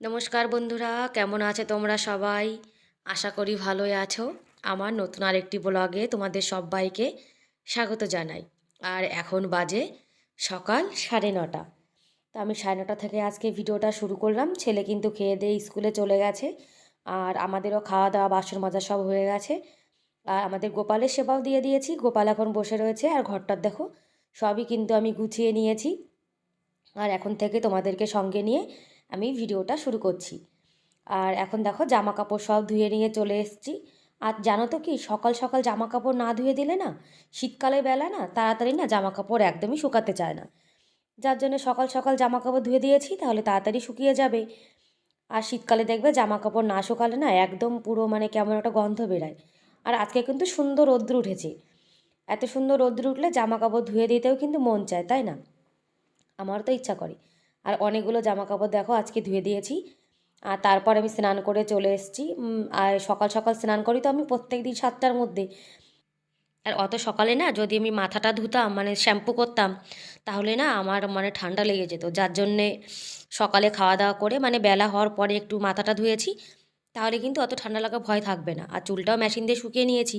নমস্কার বন্ধুরা, কেমন আছে তোমরা সবাই? আশা করি ভালোই আছো। আমার নতুন আরেকটি ব্লগে তোমাদের সবাইকে স্বাগত জানাই। আর এখন বাজে সকাল সাড়ে নটা। তো আমি সাড়ে নটা থেকে আজকে ভিডিওটা শুরু করলাম। ছেলে কিন্তু খেয়ে দিয়ে স্কুলে চলে গেছে। আর আমাদেরও খাওয়া দাওয়া বাসন মাজা সব হয়ে গেছে। আর আমাদের গোপালের সেবাও দিয়ে দিয়েছি। গোপাল এখন বসে রয়েছে। আর ঘরটার দেখো, সবই কিন্তু আমি গুছিয়ে নিয়েছি। আর এখন থেকে তোমাদেরকে সঙ্গে নিয়ে আমি ভিডিওটা শুরু করছি। আর এখন দেখো জামা কাপড় সব ধুয়ে নিয়ে চলে এসেছি। আর জানো তো কি, সকাল সকাল জামা কাপড় না ধুয়ে দিলে না শীতকালে বেলা না তাড়াতাড়ি না জামা কাপড় একদমই শুকাতে চায় না। যার জন্য সকাল সকাল জামা কাপড় ধুয়ে দিয়েছি, তাহলে তাড়াতাড়ি শুকিয়ে যাবে। আর শীতকালে দেখবে জামা কাপড় না শুকালে না একদম পুরো মানে কেমন একটা গন্ধ বেরায়। আর আজকে কিন্তু সুন্দর রোদ্র উঠেছে। এত সুন্দর রোদ্র উঠলে জামা কাপড় ধুয়ে দিতেও কিন্তু মন চায়, তাই না? আমার তো ইচ্ছা করে। আর অনেকগুলো জামা কাপড় দেখো আজকে ধুয়ে দিয়েছি। আর তারপর আমি স্নান করে চলে এসেছি। আর সকাল সকাল স্নান করি তো আমি প্রত্যেক দিন সাতটার মধ্যে। আর অত সকালে না যদি আমি মাথাটা ধুতাম মানে শ্যাম্পু করতাম তাহলে না আমার মানে ঠান্ডা লেগে যেত। যার জন্যে সকালে খাওয়া দাওয়া করে মানে বেলা হওয়ার পরে একটু মাথাটা ধুয়েছি তাহলে কিন্তু অত ঠান্ডা লাগা ভয় থাকবে না। আর চুলটাও মেশিন দিয়ে শুকিয়ে নিয়েছি।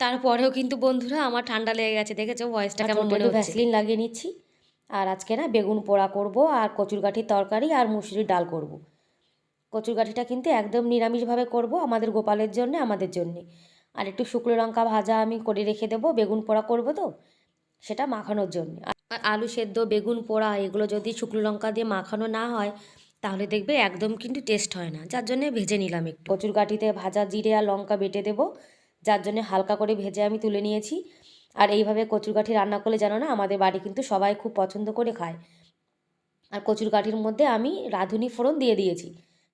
তারপরেও কিন্তু বন্ধুরা আমার ঠান্ডা লেগে গেছে দেখেছ? ভয়েসটা কেমন মনে ভ্যাসলিন লাগিয়ে নিচ্ছি। আর আজকে না বেগুন পোড়া করব, আর কচুরগাঠির তরকারি আর মুসুরির ডাল করব। কচুরগাঠিটা কিন্তু একদম নিরামিষভাবে করব আমাদের গোপালের জন্য, আমাদের জন্যে। আর একটু শুকনো লঙ্কা ভাজা আমি করে রেখে দেবো, বেগুন পোড়া করব তো, সেটা মাখানোর জন্য। আর আলু সেদ্ধ, বেগুন পোড়া, এগুলো যদি শুকনো লঙ্কা দিয়ে মাখানো না হয়, তাহলে দেখবে একদম কিন্তু টেস্ট হয় না। যার জন্য ভেজে নিলাম একটু। কচুর গাঠিতে ভাজা, জিরে আর লঙ্কা বেটে দেবো, যার জন্য হালকা করে ভেজে আমি তুলে নিয়েছি। আর এইভাবে কচুর কাঠি রান্না করলে জানো না, আমাদের বাড়ি কিন্তু সবাই খুব পছন্দ করে খায়। আর কচুর কাঠির মধ্যে আমি রাঁধুনি ফোড়ন দিয়ে দিয়েছি।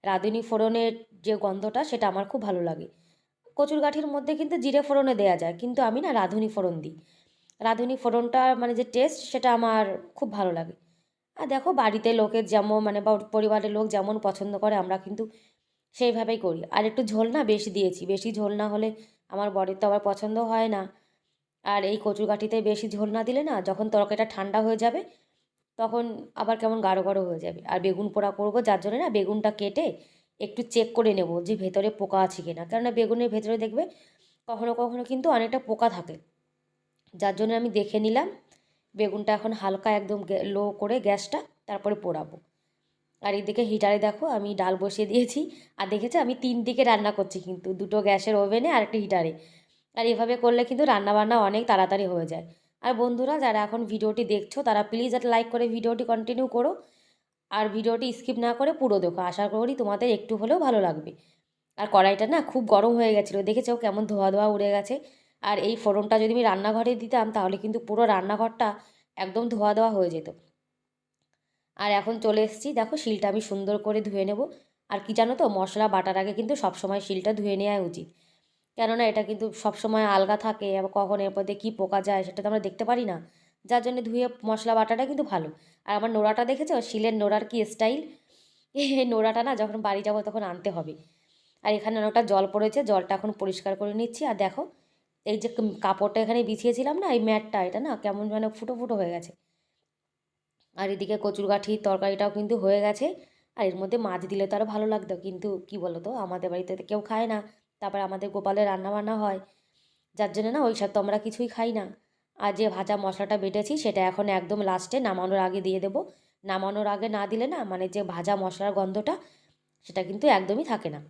রাঁধুনি ফোড়নের যে গন্ধটা, সেটা আমার খুব ভালো লাগে। কচুর কাঠির মধ্যে কিন্তু জিরে ফোড়নে দেওয়া যায়, কিন্তু আমি না রাঁধুনি ফোড়ন দিই। রাঁধুনি ফোড়নটা মানে যে টেস্ট সেটা আমার খুব ভালো লাগে। আর দেখো, বাড়িতে লোকের যেমন মানে পরিবারের লোক যেমন পছন্দ করে, আমরা কিন্তু সেইভাবেই করি। আর একটু ঝোল না বেশি দিয়েছি। বেশি ঝোল না হলে আমার বরের তো আবার পছন্দ হয় না। আর এই কচুর কাঠিতে বেশি ঝোল না দিলে না যখন তরকারিটা ঠান্ডা হয়ে যাবে, তখন আবার কেমন গাঢ় গাঢ় হয়ে যাবে। আর বেগুন পোড়া করব, যার জন্য না বেগুনটা কেটে একটু চেক করে নেব যে ভেতরে পোকা আছে কি না কেননা বেগুনের ভেতরে দেখবে কখনো কখনো কিন্তু অনেকটা পোকা থাকে। যার জন্য আমি দেখে নিলাম, বেগুনটা এখন হালকা একদম লো করে গ্যাসটা তারপরে পোড়াবো। আর এদিকে হিটারে দেখো আমি ডাল বসিয়ে দিয়েছি। আর দেখেছি আমি তিন দিকে রান্না করছি কিন্তু, দুটো গ্যাসের ওভেনে আর একটা হিটারে। আর এভাবে করলে কিন্তু রান্নাবান্না অনেক তাড়াতাড়ি হয়ে যায়। আর বন্ধুরা, যারা এখন ভিডিওটি দেখছ, তারা প্লিজ একটা লাইক করে ভিডিওটি কন্টিনিউ করো। আর ভিডিওটি স্কিপ না করে পুরো দেখো। আশা করি তোমাদের একটু হলেও ভালো লাগবে। আর কড়াইটা না খুব গরম হয়ে গেছিল। দেখেছ কেমন ধোয়া ধোয়া উড়ে গেছে? আর এই ফোড়নটা যদি আমি রান্নাঘরে দিতাম, তাহলে কিন্তু পুরো রান্নাঘরটা একদম ধোয়া ধোয়া হয়ে যেত। আর এখন চলে এসেছি। দেখো, শিলটা আমি সুন্দর করে ধুয়ে নেব। আর কি জানো তো, মশলা বাটার আগে কিন্তু সবসময় শিলটা ধুয়ে নেওয়া উচিত। কেননা এটা কিন্তু সবসময় আলগা থাকে, আবার কখন এর মধ্যে কী পোকা যায় সেটা তো আমরা দেখতে পারি না। যার জন্য ধুয়ে মশলা বাটাটা কিন্তু ভালো। আর আমার নোড়াটা দেখেছ? শিলের নোড়ার কি স্টাইল এই নোড়াটা না যখন বাড়ি যাব তখন আনতে হবে। আর এখানে অনেকটা জল পড়েছে, জলটা এখন পরিষ্কার করে নিচ্ছি। আর দেখো, এই যে কাপড়টা এখানে বিছিয়েছিলাম না, এই ম্যাটটা, এটা না কেমন যেন ফুটো ফুটো হয়ে গেছে। আর এদিকে কচুর গাঠির তরকারিটাও কিন্তু হয়ে গেছে। আর এর মধ্যে মাছ দিলে তো আরও ভালো লাগতো। কিন্তু কি বলো তো আমাদের বাড়িতে কেউ খায় না। তারপর আমাদের গোপালের রান্নাবান্না হয়, যার জন্য না ওই সব তো আমরা কিছুই খাই না। আর যে ভাজা মশলাটা বেটেছি সেটা এখন একদম লাস্টে নামানোর আগে দিয়ে দেবো। নামানোর আগে না দিলে না মানে যে ভাজা মশলার গন্ধটা সেটা কিন্তু একদমই থাকে না।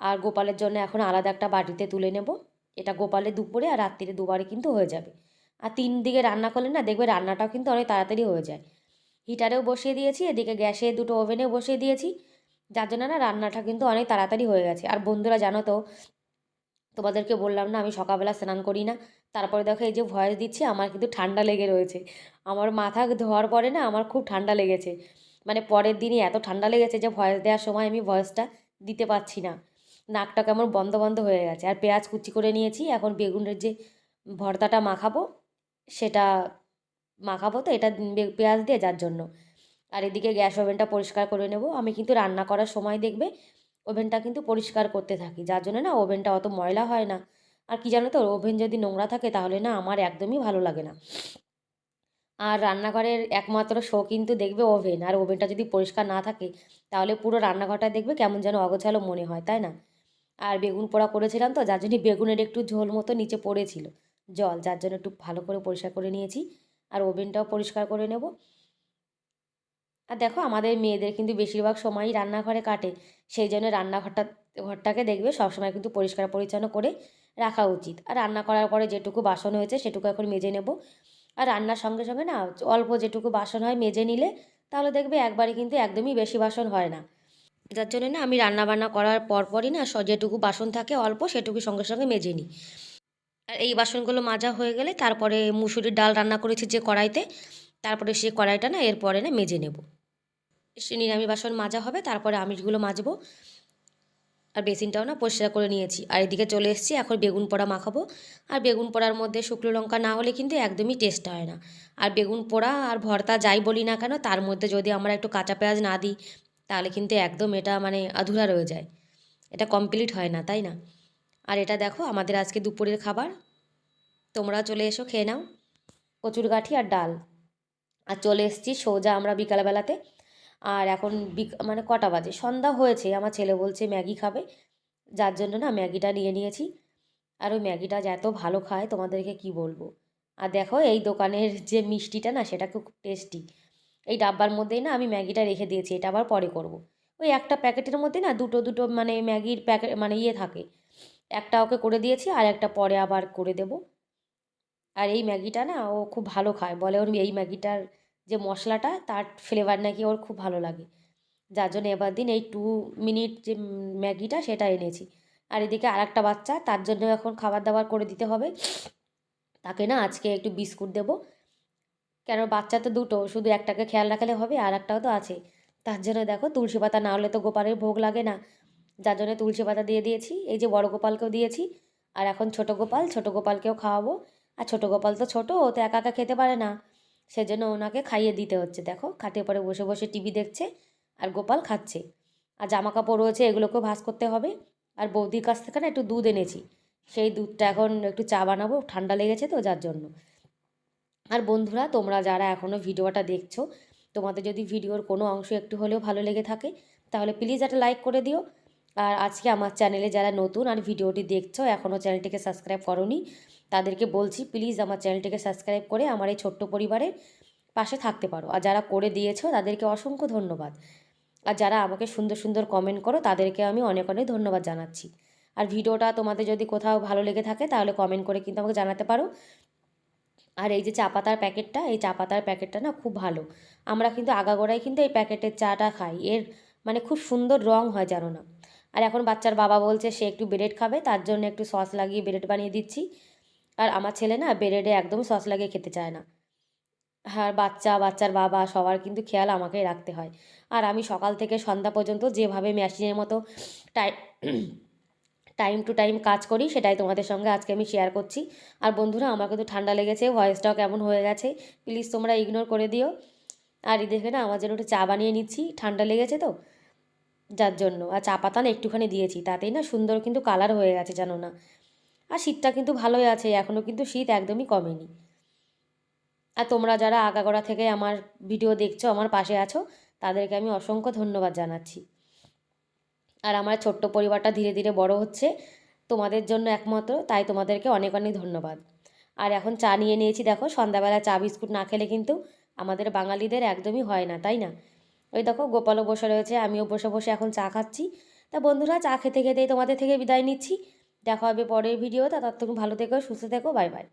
আর গোপালের জন্য এখন আলাদা একটা বাটিতে তুলে নেব। এটা গোপালের দুপুরে আর রাত্রিরে দুবারে কিন্তু হয়ে যাবে। আর তিন দিকে রান্না করলে না দেখবে রান্নাটাও কিন্তু অনেক তাড়াতাড়ি হয়ে যায়। হিটারেও বসিয়ে দিয়েছি, এদিকে গ্যাসে দুটো ওভেনেও বসিয়ে দিয়েছি। যার জন্য না রান্নাটা কিন্তু অনেক তাড়াতাড়ি হয়ে গেছে। আর বন্ধুরা জানো তো, তোমাদেরকে বললাম না আমি সকালবেলা স্নান করি না। তারপরে দেখো এই যে ভয়েস দিচ্ছি, আমার কিন্তু ঠান্ডা লেগে রয়েছে। আমার মাথা ধোয়ার পরে না আমার খুব ঠান্ডা লেগেছে। মানে পরের দিনই এত ঠান্ডা লেগেছে যে ভয়েস দেওয়ার সময় আমি ভয়েসটা দিতে পারছি না। নাকটা কেমন বন্ধ বন্ধ হয়ে গেছে। আর পেঁয়াজ কুচি করে নিয়েছি, এখন বেগুনের যে ভর্তাটা মাখাবো, সেটা মাখাবো তো, এটা পেঁয়াজ দিয়ে যার জন্য। আর এদিকে গ্যাস ওভেনটা পরিষ্কার করে নেব। আমি কিন্তু রান্না করার সময় দেখবে ওভেনটা কিন্তু পরিষ্কার করতে থাকি, যার জন্য না ওভেনটা অত ময়লা হয় না। আর কি জানো তো, ওভেন যদি নোংরা থাকে তাহলে না আমার একদমই ভালো লাগে না। আর রান্নাঘরের একমাত্র শো কিন্তু দেখবে ওভেন, আর ওভেনটা যদি পরিষ্কার না থাকে তাহলে পুরো রান্নাঘরটা দেখবে কেমন যেন অগোছালো মনে হয়, তাই না? আর বেগুন পোড়া করেছিলাম তো, যার জন্য বেগুনের একটু ঝোল মতো নিচে পড়েছিল জল, যার জন্য একটু ভালো করে পরিষ্কার করে নিয়েছি। আর ওভেনটাও পরিষ্কার করে নেব। আর দেখো আমাদের মেয়েদের কিন্তু বেশিরভাগ সময়ই রান্নাঘরে কাটে, সেই জন্য রান্নাঘরটা, ঘরটাকে দেখবে সবসময় কিন্তু পরিষ্কার পরিচ্ছন্ন করে রাখা উচিত। আর রান্না করার পরে যেটুকু বাসন হয়েছে সেটুকু এখন মেজে নেব। আর রান্নার সঙ্গে সঙ্গে না অল্প যেটুকু বাসন হয় মেজে নিলে তাহলে দেখবে একবারে কিন্তু একদমই বেশি বাসন হয় না। যার জন্য না আমি রান্না বান্না করার পরপরই না যেটুকু বাসন থাকে অল্প সেটুকু সঙ্গে সঙ্গে মেজে নিই। আর এই বাসনগুলো মাজা হয়ে গেলে তারপরে মুসুরির ডাল রান্না করেছি যে কড়াইতে, তারপরে সেই কড়াইটা না এরপরে না মেজে নেব। নিরামি বাসন মাজা হবে, তারপরে আমিষগুলো মাজবো। আর বেসিনটাও না পরিষ্কার করে নিয়েছি। আর এদিকে চলে এসেছি, এখন বেগুন পোড়া মাখাবো। আর বেগুন পোড়ার মধ্যে শুকনো লঙ্কা না হলে কিন্তু একদমই টেস্ট হয় না। আর বেগুন পোড়া আর ভর্তা যাই বলি না কেন, তার মধ্যে যদি আমরা একটু কাঁচা পেঁয়াজ না দিই, তাহলে কিন্তু একদম এটা মানে আধুরা রয়ে যায়। এটা কমপ্লিট হয় না, তাই না? আর এটা দেখো, আমাদের আজকে দুপুরের খাবার। তোমরা চলে এসো, খেয়ে নাও। কচুর গাঠি আর ডাল। আর চলে এসেছি সোজা আমরা বিকালবেলাতে। আর এখন বিক মানে কটা বাজে? সন্ধ্যা হয়েছে, আমার ছেলে বলছে ম্যাগি খাবে। যার জন্য না ম্যাগিটা নিয়ে নিয়েছি। আর ওই ম্যাগিটা যে এত ভালো খায়, তোমাদেরকে কি বলব? আর দেখো এই দোকানের যে মিষ্টিটা না, সেটা খুব টেস্টি এই ডাব্বার মধ্যেই না আমি ম্যাগিটা রেখে দিয়েছি, এটা আবার পরে করব। ওই একটা প্যাকেটের মধ্যে না দুটো দুটো মানে ম্যাগির প্যাকেট মানে ইয়ে থাকে। একটা ওকে করে দিয়েছি, আর একটা পরে আবার করে দেব। আর এই ম্যাগিটা না ও খুব ভালো খায়। বলে ওর এই ম্যাগিটার যে মশলাটা, তার ফ্লেভার নাকি ওর খুব ভালো লাগে। যার জন্য এবার দিন এই টু মিনিট যে ম্যাগিটা সেটা এনেছি। আর এদিকে আর একটা বাচ্চা, তার জন্য এখন খাবার দাবার করে দিতে হবে। তাকে না আজকে একটু বিস্কুট দেবো। কেন বাচ্চা তো দুটো, শুধু একটাকে খেয়াল রাখলে হবে আর একটাও তো আছে। তার জন্য দেখো তুলসী পাতা না হলে তো গোপালের ভোগ লাগে না। যার জন্য তুলসী পাতা দিয়ে দিয়েছি, এই যে বড় গোপালকেও দিয়েছি। আর এখন ছোট গোপাল, ছোট গোপালকেও খাওয়াবো। আর ছোট গোপাল তো ছোট, ও তো একা একা খেতে পারে না। সেজন্য ওনাকে খাইয়ে দিতে হচ্ছে। দেখো, খাটের পরে বসে বসে টিভি দেখছে আর গোপাল খাচ্ছে। আর জামা কাপড় রয়েছে, এগুলোকেও ভাঁজ করতে হবে। আর বৌদির কাছ থেকে না একটু দুধ এনেছি। সেই দুধটা এখন একটু চা বানাবো, ঠান্ডা লেগেছে তো যার জন্য। আর বন্ধুরা, তোমরা যারা এখনও ভিডিওটা দেখছ, তোমাদের যদি ভিডিওর কোনো অংশ একটু হলেও ভালো লেগে থাকে, তাহলে প্লিজ একটা লাইক করে দিও। আর আজকে আমার চ্যানেলে যারা নতুন আর ভিডিওটি দেখছ এখনও চ্যানেলটিকে সাবস্ক্রাইব করনি তাদেরকে বলছি, প্লিজ আমার চ্যানেলটিকে সাবস্ক্রাইব করে আমার এই ছোট্ট পরিবারের পাশে থাকতে পারো। আর যারা করে দিয়েছ, তাদেরকে অসংখ্য ধন্যবাদ। আর যারা আমাকে সুন্দর সুন্দর কমেন্ট করো, তাদেরকে আমি অনেক অনেক ধন্যবাদ জানাচ্ছি। আর ভিডিওটা তোমাদের যদি কোথাও ভালো লেগে থাকে, তাহলে কমেন্ট করে কিন্তু আমাকে জানাতে পারো। আর এই যে চা পাতার প্যাকেটটা, এই চা পাতার প্যাকেটটা না খুব ভালো। আমরা কিন্তু আগাগোড়াই কিন্তু এই প্যাকেটের চাটা খাই। এর মানে খুব সুন্দর রং হয় জানো না। আর এখন বাচ্চার বাবা বলছে, সে একটু ব্রেড খাবে, তার জন্য একটু সস লাগিয়ে ব্রেড বানিয়ে দিচ্ছি। আর আমার ছেলে না ব্রেডে একদম সস লাগিয়ে খেতে চায় না। আর বাচ্চা, বাচ্চার বাবা সবার কিন্তু খেয়াল আমাকেই রাখতে হয়। আর আমি সকাল থেকে সন্ধ্যা পর্যন্ত যেভাবে মেশিনের মতো টাই, টাইম টু টাইম কাজ করি সেটাই তোমাদের সঙ্গে আজকে আমি শেয়ার করছি। আর বন্ধুরা, আমার কিন্তু ঠান্ডা লেগেছে ভয়েসটাও কেমন হয়ে গেছে প্লিজ তোমরা ইগনোর করে দিও। আর এদিকে না আমার জন্য একটু চা বানিয়ে নিচ্ছি, ঠান্ডা লেগেছে তো, যার জন্য। আর চা পাতা না একটুখানি দিয়েছি, তাতেই না সুন্দর কিন্তু কালার হয়ে গেছে, জানো না। আর শীতটা কিন্তু ভালোই আছে, এখনও কিন্তু শীত একদমই কমেনি। আর তোমরা যারা আগাগোড়া থেকে আমার ভিডিও দেখছ, আমার পাশে আছো, তাদেরকে আমি অসংখ্য ধন্যবাদ জানাচ্ছি। আর আমার ছোট্ট পরিবারটা ধীরে ধীরে বড় হচ্ছে, তোমাদের জন্য একমাত্র, তাই তোমাদেরকে অনেক অনেক ধন্যবাদ। আর এখন চা নিয়ে নিয়েছি, দেখো সন্ধ্যাবেলা চা বিস্কুট না খেলে কিন্তু আমাদের বাঙালিদের একদমই হয় না, তাই না? ওই দেখো গোপালও বসে রয়েছে, আমিও বসে বসে এখন চা খাচ্ছি। তা বন্ধুরা, চা খেতে খেতেই তোমাদের থেকে বিদায় নিচ্ছি। দেখা হবে পরের ভিডিও তা ততক্ষণ ভালো থেকো সুস্থ থেকো বাই বাই।